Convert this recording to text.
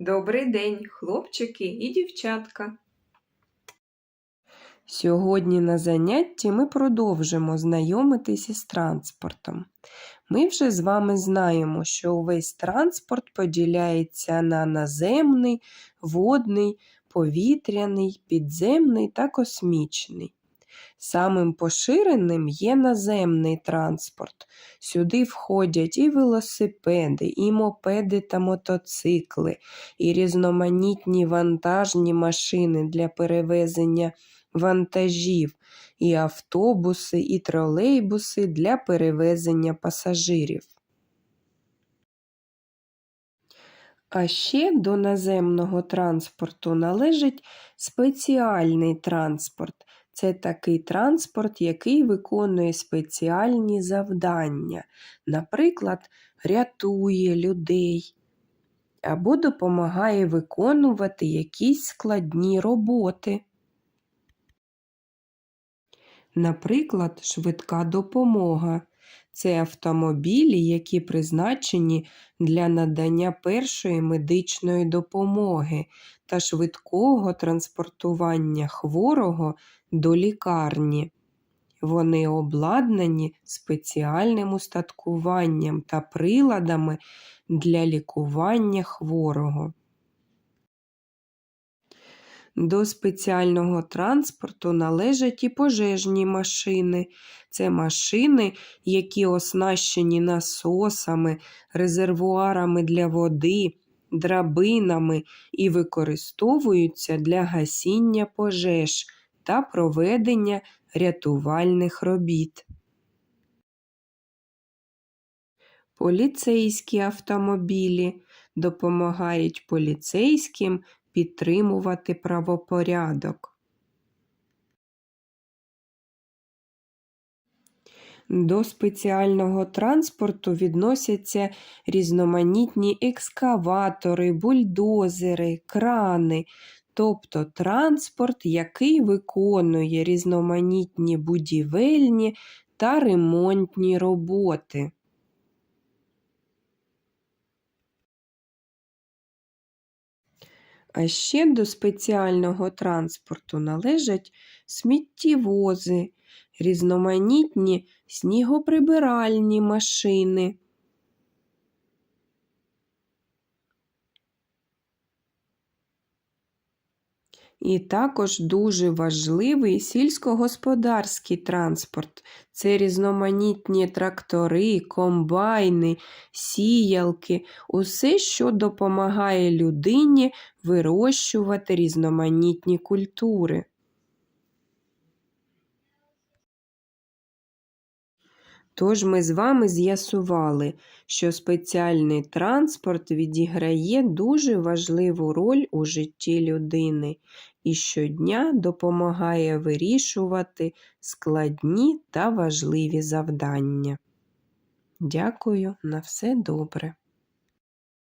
Добрий день, хлопчики і дівчатка. Сьогодні на занятті ми продовжимо знайомитись із транспортом. Ми вже з вами знаємо, що увесь транспорт поділяється на наземний, водний, повітряний, підземний та космічний. Самим поширеним є наземний транспорт. Сюди входять і велосипеди, і мопеди та мотоцикли, і різноманітні вантажні машини для перевезення вантажів, і автобуси, і тролейбуси для перевезення пасажирів. А ще до наземного транспорту належить спеціальний транспорт. Це такий транспорт, який виконує спеціальні завдання, наприклад, рятує людей або допомагає виконувати якісь складні роботи. Наприклад, швидка допомога. Це автомобілі, які призначені для надання першої медичної допомоги та швидкого транспортування хворого до лікарні. Вони обладнані спеціальним устаткуванням та приладами для лікування хворого. До спеціального транспорту належать і пожежні машини. Це машини, які оснащені насосами, резервуарами для води, драбинами і використовуються для гасіння пожеж та проведення рятувальних робіт. Поліцейські автомобілі допомагають поліцейським підтримувати правопорядок. До спеціального транспорту відносяться різноманітні екскаватори, бульдозери, крани, тобто транспорт, який виконує різноманітні будівельні та ремонтні роботи. А ще до спеціального транспорту належать сміттєвози, різноманітні снігоприбиральні машини. І також дуже важливий сільськогосподарський транспорт. Це різноманітні трактори, комбайни, сіялки, усе, що допомагає людині вирощувати різноманітні культури. Тож ми з вами з'ясували, що спеціальний транспорт відіграє дуже важливу роль у житті людини і щодня допомагає вирішувати складні та важливі завдання. Дякую на все добре.